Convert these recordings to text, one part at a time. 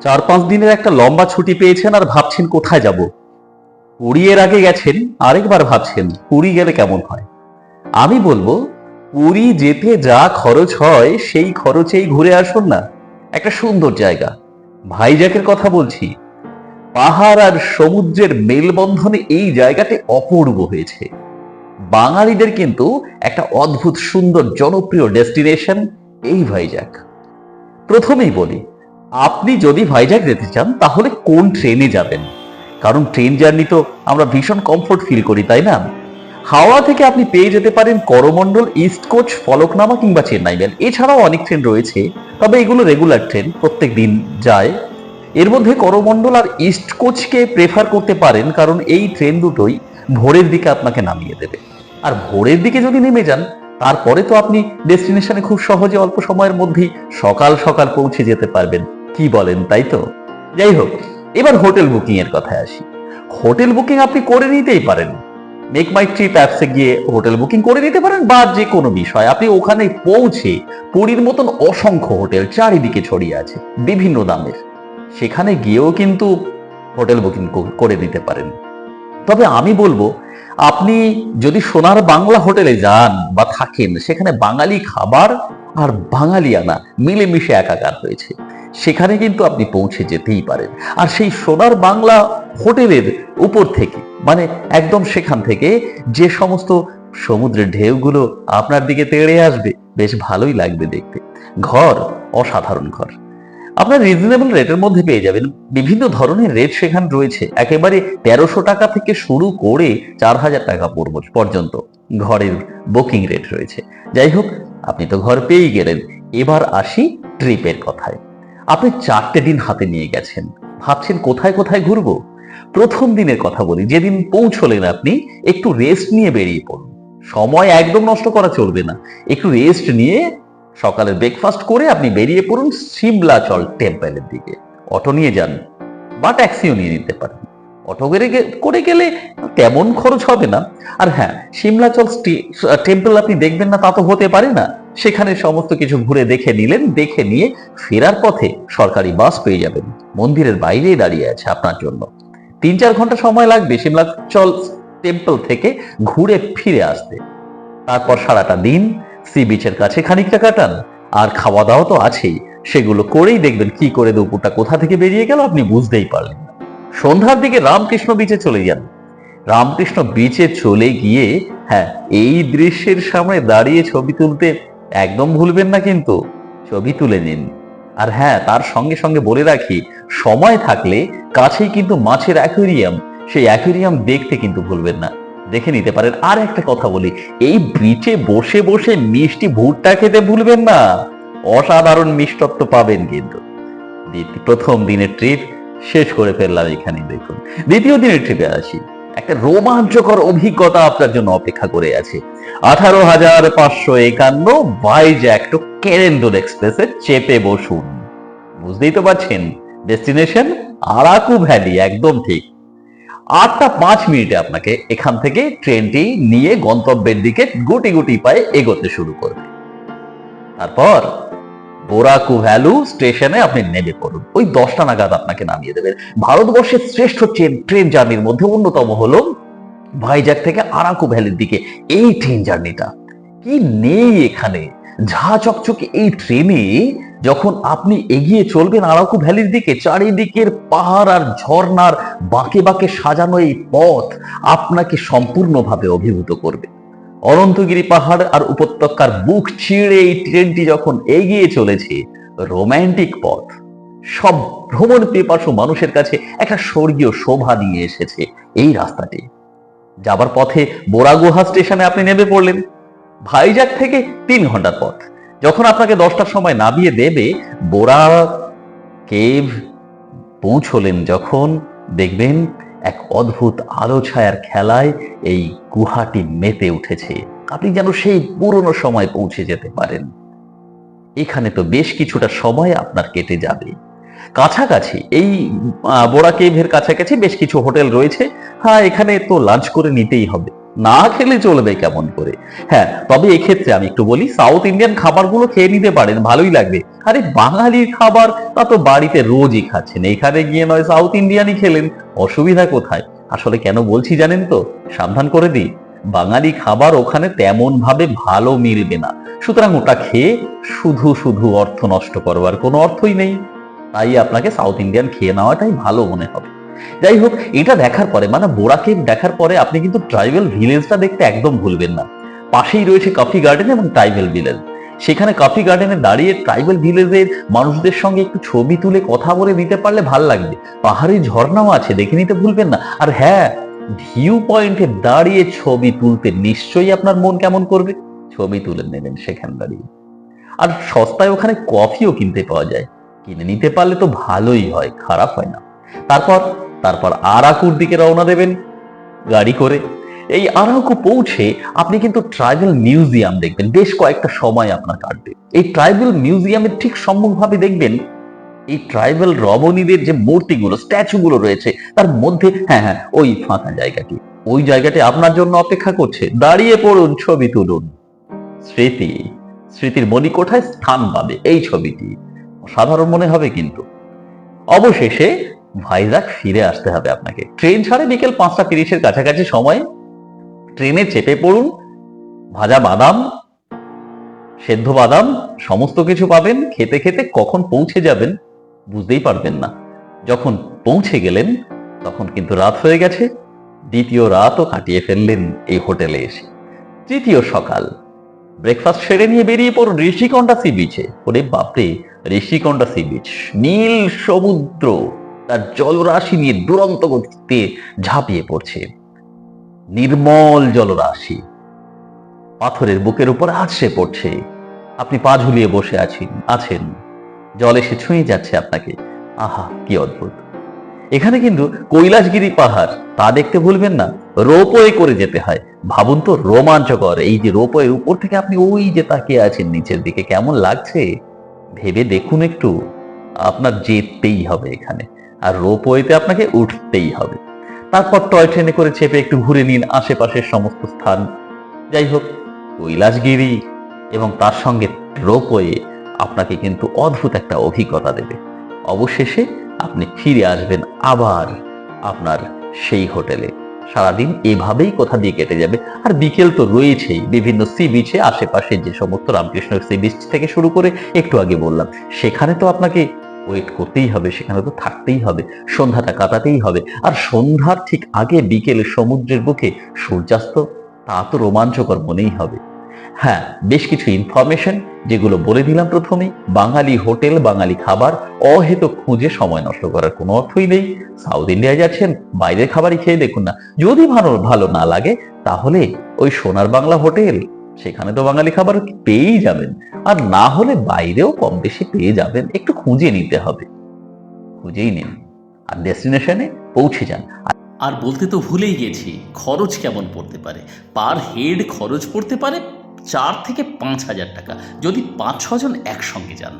চার পাঁচ দিনের একটা লম্বা ছুটি পেয়েছেন আর ভাবছেন কোথায় যাব। পুরী এর আগে গেছেন, আরেকবার ভাবছেন পুরী গেলে কেমন হয়? আমি বলব, পুরী যেতে যা খরচ হয়, সেই খরচেই ঘুরে আসুন না। একটা সুন্দর জায়গা। ভাইজাকের কথা বলছি। পাহাড় আর সমুদ্রের মেলবন্ধনে এই জায়গাটি অপূর্ব হয়েছে। বাঙালিদের কিন্তু একটা অদ্ভুত সুন্দর জনপ্রিয় ডেস্টিনেশন এই ভাইজাক। প্রথমেই বলি আপনি যদি ভাইজাগ যেতে চান, তাহলে কোন ট্রেনে যাবেন? কারণ ট্রেন জার্নি তো আমরা ভীষণ কমফোর্ট ফিল করি, তাই না? হাওড়া থেকে আপনি পেয়ে যেতে পারেন করমণ্ডল ইস্ট কোচ ফলকনামা কিংবা চেন্নাই মেল এছাড়াও অনেক ট্রেন রয়েছে, তবে এগুলো রেগুলার ট্রেন প্রত্যেক দিন যায়। এর মধ্যে করমণ্ডল আর ইস্ট কোচকে প্রেফার করতে পারেন, কারণ এই ট্রেন দুটোই ভোরের দিকে আপনাকে নামিয়ে দেবে। আর ভোরের দিকে যদি নেমে যান, তারপরে তো আপনি ডেস্টিনেশনে খুব সহজে অল্প সময়ের মধ্যেই সকাল সকাল পৌঁছে যেতে পারবেন। কি বলেন তাই তো? যাই হোক, এবার হোটেল বুকিং এর কথায় আসি। হোটেল বুকিং আপনি করে নিতেই পারেন। মেক মাই ট্রিপ অ্যাপসে গিয়ে হোটেল বুকিং করে নিতে পারেন বা যে কোনো বিষয়। আপনি ওখানে পৌঁছে পুরীর মতন অসংখ্য হোটেল চারিদিকে ছড়িয়ে আছে, বিভিন্ন দামের। সেখানে গিয়েও কিন্তু হোটেল বুকিং করে দিতে পারেন। তবে আমি বলব, আপনি যদি সোনার বাংলা হোটেলে যান বা থাকেন, সেখানে বাঙালি খাবার আর বাঙালিয়ানা মিলেমিশে একাকার হয়েছে। সেখানে কিন্তু আপনি পৌঁছে যেতেই পারেন। আর সেই সোনার বাংলা হোটেলের উপর থেকে মানে একদম সেখান থেকে যে সমস্ত সমুদ্রের ঢেউগুলো আপনার দিকে তেড়ে আসবে, বেশ ভালোই লাগবে দেখতে। ঘর, অসাধারণ ঘর। আপনার রিজনেবল রেটের মধ্যে পেয়ে যাবেন। বিভিন্ন ধরনের রেট সেখানে রয়েছে। একেবারে তেরোশো টাকা থেকে শুরু করে চার হাজার টাকা পর্যন্ত ঘরের বুকিং রেট রয়েছে। যাই হোক, আপনি তো ঘর পেয়েই গেলেন। এবার আসি ট্রিপের কথায়। আপনি চারটে দিন হাতে নিয়ে গেছেন। ভাবছেন কোথায় কোথায় ঘুরবো? প্রথম দিনের কথা বলি, যেদিন পৌঁছলেন আপনি, একটু রেস্ট নিয়ে বেরিয়ে পড়ুন। সময় একদম নষ্ট করা চলবে না। একটু রেস্ট নিয়ে সকালে ব্রেকফাস্ট করে আপনি বেরিয়ে পড়ুন সিমলাচল টেম্পেলের দিকে। অটো নিয়ে যান, বা ট্যাক্সিও নিয়ে নিতে পারেন। অটো করে করে গেলে তেমন খরচ হবে না। আর হ্যাঁ সিমলাচল টেম্পল আপনি দেখবেন না, তা তো হতে পারে না। সেখানে সমস্ত কিছু ঘুরে দেখে নিলেন, দেখে নিয়ে ফেরার পথে সরকারি বাস পেয়ে যাবেন। মন্দিরের বাইরেই দাঁড়িয়ে আছে আপনার জন্য। তিন চার ঘণ্টা সময় লাগবে সিমলাচল টেম্পল থেকে ঘুরে ফিরে আসতে। তারপর সারাটা দিন সি বিচের কাছে খানিকটা কাটান। আর খাওয়া দাওয়া তো আছেই। সেগুলো করেই দেখবেন কি করে দুপুরটা কোথা থেকে বেরিয়ে গেল আপনি বুঝতেই পারলেন। সন্ধ্যার দিকে রামকৃষ্ণ বিচে চলে যান। রামকৃষ্ণ বিচে চলে গিয়ে হ্যাঁ এই দৃশ্যের সামনে দাঁড়িয়ে ছবি তুলতে একদম ভুলবেন না কিন্তু, ছবি তুলে নিন। আর হ্যাঁ তার সঙ্গে সঙ্গে বলে রাখি, সময় থাকলে কাছেই কিন্তু মাছের অ্যাকুয়ারিয়াম সেই অ্যাকুয়ারিয়াম দেখতে কিন্তু ভুলবেন না। দেখে নিতে পারেন, আর একটা কথা বলি, এই বিচে বসে বসে মিষ্টি ভুট্টা খেতে ভুলবেন না। অসাধারণ মিষ্টত্ব পাবেন কিন্তু। প্রথম দিনের ট্রিপ শেষ করে ফেললাম এখানে দেখুন। দ্বিতীয় দিনের ট্রিপে আসি। একটা রোমাঞ্চকর অভিজ্ঞতা আপনার জন্য অপেক্ষা করে আছে। আঠারো হাজার পাঁচশো একান্ন ভাইজ্যাক টু কেরেন্দুল এক্সপ্রেসে চেপে বসুন। বুঝতেই তো পারছেন ডেস্টিনেশন আরাকু ভ্যালি একদম ঠিক। আটটা পাঁচ মিনিটে আপনাকে এখান থেকে ট্রেনটি নিয়ে গন্তব্যের দিকে গুটি গুটি পায়ে এগোতে শুরু করবে। তারপর বোরাকু ভ্যালু স্টেশনে আপনি নেমে পড়ুন। ওই দশটা নাগাদ আপনাকে নামিয়ে দেবেন ভারতবর্ষের শ্রেষ্ঠ ট্রেন ট্রেন জার্নির মধ্যে অন্যতম হলো ভাইজ্যাক থেকে আরাকু ভ্যালির দিকে। এই ট্রেন জার্নিটা কি নেই এখানে? ঝা চকচকে এই ট্রেনে যখন আপনি এগিয়ে চলবেন আরাকু ভ্যালির দিকে, চারিদিকের পাহাড় আর ঝর্ণার বাঁকে বাঁকে সাজানো এই পথ আপনাকে সম্পূর্ণভাবে অভিভূত করবে। অনন্তগিরি পাহাড় আর উপত্যকার বুক ছিঁড়ে এই ট্রেনটি যখন এগিয়ে চলেছে রোমান্টিক পথ। সব ভ্রমণ পিপাসু মানুষের কাছে একটা স্বর্গীয় শোভা নিয়ে এসেছে এই রাস্তাটি। যাবার পথে বোরাগুহা স্টেশনে আপনি নেমে পড়লেন। ভাইজাক থেকে তিন ঘণ্টার পথ। যখন আপনাকে দশটার সময় নামিয়ে দেবে বোরা কেভ পৌঁছলেন যখন দেখবেন এক অদ্ভুত আলো ছায়ার খেলায় এই গুহাটি মেতে উঠেছে। আপনি যেন সেই পুরনো সময় পৌঁছে যেতে পারেন। এখানে তো বেশ কিছুটা সময় আপনার কেটে যাবে। কাছাকাছি, এই বোরা কেভের কাছাকাছি বেশ কিছু হোটেল রয়েছে। হ্যাঁ এখানে তো লাঞ্চ করে নিতেই হবে। না খেলে চলবে কেমন করে? হ্যাঁ তবে এক্ষেত্রে আমি একটু বলি সাউথ ইন্ডিয়ান খাবারগুলো খেয়ে নিতে পারেন, ভালোই লাগবে। আরে, বাঙালির খাবার তা তো বাড়িতে রোজই খাচ্ছেন, এখানে গিয়ে নয় সাউথ ইন্ডিয়ানই খেলেন, অসুবিধা কোথায়? আসলে কেন বলছি জানেন তো? সাবধান করে দিই, বাঙালি খাবার ওখানে তেমন ভাবে ভালো মিলবে না। সুতরাং ওটা খেয়ে শুধু শুধু অর্থ নষ্ট করবার কোনো অর্থই নেই। তাই আপনাকে সাউথ ইন্ডিয়ান খেয়ে নেওয়াটাই ভালো মনে হবে। যাই হোক এটা দেখার পরে মানে বোরাকে দেখার পরে আপনি কিন্তু ট্রাইবেল ভিলেজটা দেখতে একদম ভুলবেন না। পাশেই রয়েছে কফি গার্ডেন এবং ট্রাইবেল ভিলেজ সেখানে কফি গার্ডেনে দাঁড়িয়ে ট্রাইবেল ভিলেজের মানুষদের সঙ্গে একটু ছবি তুলে কথা বলে দিতে পারলে ভালো লাগবে। পাহাড়ি ঝর্ণাও আছে, দেখে নিতে ভুলবেন না। আর হ্যাঁ ভিউ পয়েন্টে দাঁড়িয়ে ছবি তুলতে নিশ্চয়ই আপনার মন কেমন করবে? ছবি তুলে নেবেন সেখানে দাঁড়িয়ে। আর সস্তায় ওখানে কফিও কিনতে পাওয়া যায়। কিনে নিতে পারলে তো ভালোই হয়, খারাপ হয় না। তারপর তারপর আরাকুর দিকে রওনা দেবেন। গাড়ি করে। এই আরাকু পৌঁছে আপনি কিন্তু ট্রাইবেল মিউজিয়াম দেখবেন। বেশ কয়েকটা সময় আপনার কাটবে। এই ট্রাইবেল মিউজিয়ামের ঠিক সম্মুখভাবে দেখবেন, এই ট্রাইবেল রমণীদের যে মূর্তিগুলো, স্ট্যাচুগুলো রয়েছে, তার মধ্যে হ্যাঁ হ্যাঁ ওই ফাঁকা জায়গাটি। ওই জায়গাটি আপনার জন্য অপেক্ষা করছে। দাঁড়িয়ে পড়ুন ছবি তুলুন। স্মৃতি, স্মৃতির মণিকোঠায় স্থান পাবে এই ছবিটি। সাধারণ মনে হবে কিন্তু। অবশেষে ভাইজাগ ফিরে আসতে হবে আপনাকে। ট্রেন ছাড়ে বিকেল পাঁচটা তিরিশের কাছাকাছি সময়। ট্রেনে চেপে পড়ুন। ভাজা বাদাম, সেদ্ধ বাদাম, সমস্ত কিছু পাবেন। খেতে খেতে কখন পৌঁছে যাবেন বুঝতেই পারবেন না। যখন পৌঁছে গেলেন, তখন কিন্তু রাত হয়ে গেছে। দ্বিতীয় রাতও কাটিয়ে ফেললেন এই হোটেলে এসে। তৃতীয় সকাল। ব্রেকফাস্ট সেরে নিয়ে বেরিয়ে পড়ুন ঋষিকন্ডা সি বিচে। ওরে বাপরে ঋষিকন্ডা সি বিচ। নীল সমুদ্র। তার জলরাশি নিয়ে দুরন্ত গতিতে ঝাঁপিয়ে পড়ছে। নির্মল জলরাশি। পাথরের বুকের উপর আছড়ে পড়ছে। আপনি পা ঝুলিয়ে বসে আছেন আছেন। জল এসে ছুঁয়ে যাচ্ছে আপনাকে। আহা, কি অদ্ভুত। এখানে কিন্তু কৈলাসগিরি পাহাড়, তা দেখতে ভুলবেন না। রোপওয়ে করে যেতে হয়। ভাবুন তো, রোমাঞ্চকর। এই যে রোপওয়ের উপর থেকে আপনি ওই যে তাকিয়ে আছেন, নিচের দিকে কেমন লাগছে? ভেবে দেখুন একটু। আপনার যেতেই হবে এখানে। আর রোপওয়েতে আপনাকে উঠতেই হবে। তারপর টয় ট্রেনে করে চেপে একটু ঘুরে নিন আশেপাশের সমস্ত স্থান। যাই হোক, কৈলাসগিরি এবং তার সঙ্গে রোপওয়ে আপনাকে কিন্তু অদ্ভুত একটা অভিজ্ঞতা দেবে। অবশেষে আপনি ফিরে আসবেন আবার আপনার সেই হোটেলে। সারাদিন এভাবেই কোথা দিয়ে কেটে যাবে? আর বিকেল তো রয়েছেই। বিভিন্ন সি বিচে আশেপাশে যে সমস্ত রামকৃষ্ণ সি বিচ থেকে শুরু করে একটু আগে বললাম, সেখানে তো আপনাকে ওয়েট করতেই হবে, সেখানে তো থাকতেই হবে, সন্ধ্যাটা কাটাতেই হবে। আর সন্ধ্যার ঠিক আগে বিকেলে সমুদ্রের বুকে সূর্যাস্ত, তা তো রোমাঞ্চকর মনেই হবে। হ্যাঁ বেশ কিছু ইনফরমেশন যেগুলো বলে দিলাম প্রথমেই, বাঙালি হোটেল, বাঙালি খাবার, অহেতুক খুঁজে সময় নষ্ট করার কোনো অর্থই নেই। সাউথ ইন্ডিয়ায় যাচ্ছেন, বাইরের খাবারই খেয়ে দেখুন না। যদি ভালো ভালো না লাগে, তাহলে ওই সোনার বাংলা হোটেল সেখানে তো বাঙালি খাবার পেয়েই যাবেন। আর না হলে বাইরেও কম বেশি পেয়ে যাবেন। একটু খুঁজে নিতে হবে। খুঁজেই নিন। আর ডেস্টিনেশনে পৌঁছে যান। আর বলতে তো ভুলেই গেছি খরচ কেমন পড়তে পারে? পার হেড খরচ পড়তে পারে চার থেকে পাঁচ হাজার টাকা। যদি পাঁচ ছজন একসঙ্গে যান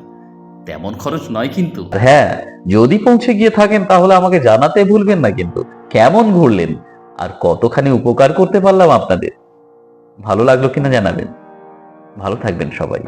তেমন খরচ নয় কিন্তু। হ্যাঁ যদি পৌঁছে গিয়ে থাকেন তাহলে আমাকে জানাতে ভুলবেন না কিন্তু। কেমন ঘুরলেন? আর কতখানি উপকার করতে পারলাম আপনাদের? ভালো লাগল কিনা জানাবেন। ভালো থাকবেন সবাই।